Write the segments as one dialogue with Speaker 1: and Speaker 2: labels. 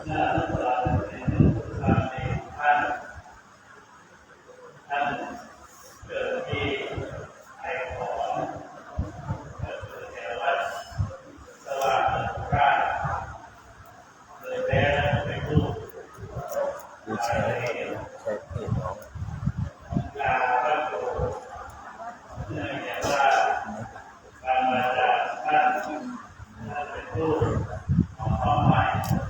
Speaker 1: ดูแชร์แช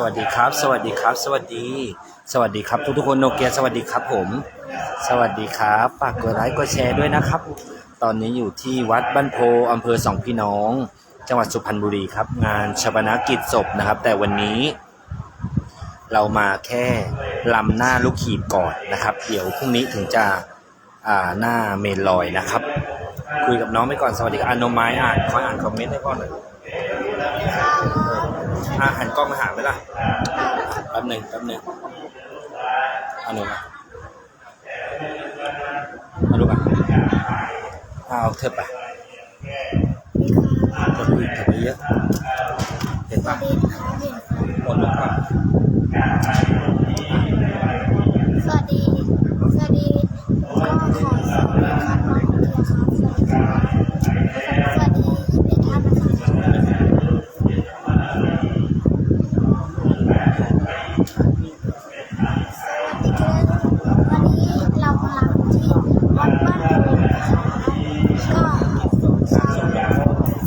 Speaker 1: สวัสดีครับ สวัสดีครับ สวัสดี สวัสดีครับทุกทุกๆคนโนเกียสวัสดีครับผม สวัสดีครับฝากกดไลค์กดแชร์ด้วยนะครับ ตอนนี้อยู่ที่วัดบ้านโพอำเภอสองพี่น้อง จังหวัดสุพรรณบุรีครับ งานชาปนกิจศพนะครับ แต่วันนี้ เรามาแค่ลำหน้าลูกขีบก่อนนะครับ เดี๋ยวพรุ่งนี้ถึงจะอ่าหน้าเมนลอยนะครับ คุยกับน้องไปก่อนสวัสดีครับอานนไม้อ่านคอยอ่านคอมเมนต์ให้ก่อนหน่อย อ่าหันกล้องมาหาไหมล่ะแป๊บหนึ่งแป๊บหนึ่งอันหนึ่งอะมาดูกันเอาเถอะไปเถอะไปเถอะไปเยอะเห็นปะหมดแล้วปะ
Speaker 2: สวัสดี สวัสดี ก็ขอสวัสดีครับน้องเกียร์ครับ สวัสดีครับสวัสดียี่สิบเอ็ดท่านนะครับสวัสดีครับวันนี้เรากำลังที่วัดบ้านโพนะคะก็ใช่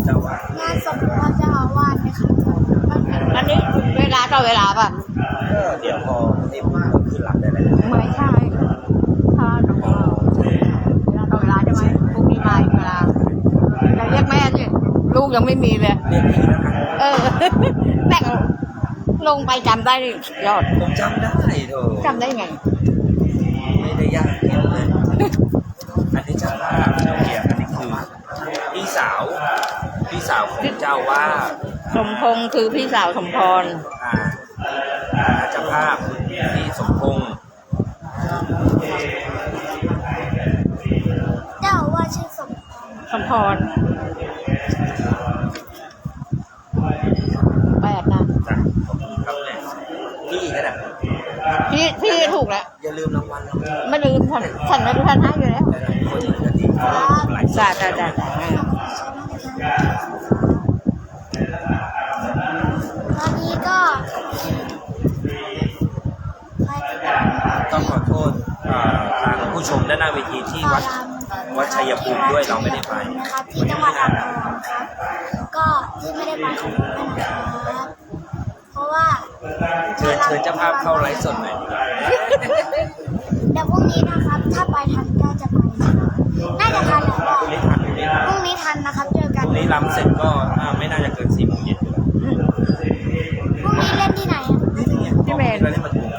Speaker 1: เจ้าว่างา
Speaker 2: นศพพระเจ้าอาวาสนะคะบ้านโพ
Speaker 3: อันนี้ เวลาต่อเวลาป่ะ
Speaker 1: ก็เดี๋ยวพอเต็มมากก็คือหลับได้แล้ว
Speaker 3: ไม่ใช่ถ้าต้องเอาเวลาต่อเวลาใช่ไหมพรุ่งนี้มาอีกเวลาอย่าเรียกแม่สิลูกยังไม่มีเลย
Speaker 1: เรียกพี่แล้วนะ
Speaker 3: เออแต่งลงไปจำได้ยอด
Speaker 1: ผมจำได้โถ
Speaker 3: จำได้ไง
Speaker 1: ไม่ได้ยากเย็นเลยอันนี้เจ้าว่าโนเกียอันนี้คือพี่สาว พี่สาวของเจ้าว่า
Speaker 3: สมพงษ์คือพี่สาวสมพร
Speaker 1: อ่าอ่าเจ้า ภาพพี่สมพงษ์
Speaker 2: เจ้าอาวาสชื่อสม
Speaker 3: สมพรแปดนะ
Speaker 1: จ้ะขอบคุณครับแม่พี่ก็ได้
Speaker 3: พี่พี่ถูกแล้ว
Speaker 1: อย่าลืมรางวัลเรา
Speaker 3: ไม่ลืมฉันฉันไม่รู้ท่านให้อยู่แล้ว
Speaker 1: หลายๆคนอยู่กันที่เขาหลาย
Speaker 3: จ้าจ้าจ้าจ้า
Speaker 2: ตอนนี้ก็ไปติดตาม
Speaker 1: ต้องขอโทษอ่าทาง ผู้ชมด้านหน้าเวทีที่วัดวัดชัยภูมิด้วยเราไม่ได้ไป
Speaker 2: นะครับที่จังหวัดอ่างทองครับก็ที่ไม่ได้ไปขอบคุณด้วยนะครับเพราะว่า
Speaker 1: เชิญเชิญเจ้าภาพเข้าไลฟ์สดหน่อยดีกว่า
Speaker 2: เดี๋ยวพรุ่งนี้นะครับ ถ้าไปทันก็จะไปน่าจะทันแหละ
Speaker 1: พรุ่งนี้ทันพรุ่งนี้ทัน
Speaker 2: พรุ่งนี้ทันนะครับเจอ
Speaker 1: พ
Speaker 2: กัน
Speaker 1: รุ่งนี้รำเสร็จก็อ่าไม่น่าจะเกินสี่โมงเย็นอยู่แล้ว
Speaker 2: พรุ่งนี้เล่นที่ไหนอะ
Speaker 1: นี่ไงที่เมนเราเล่นประตูพรุ่ง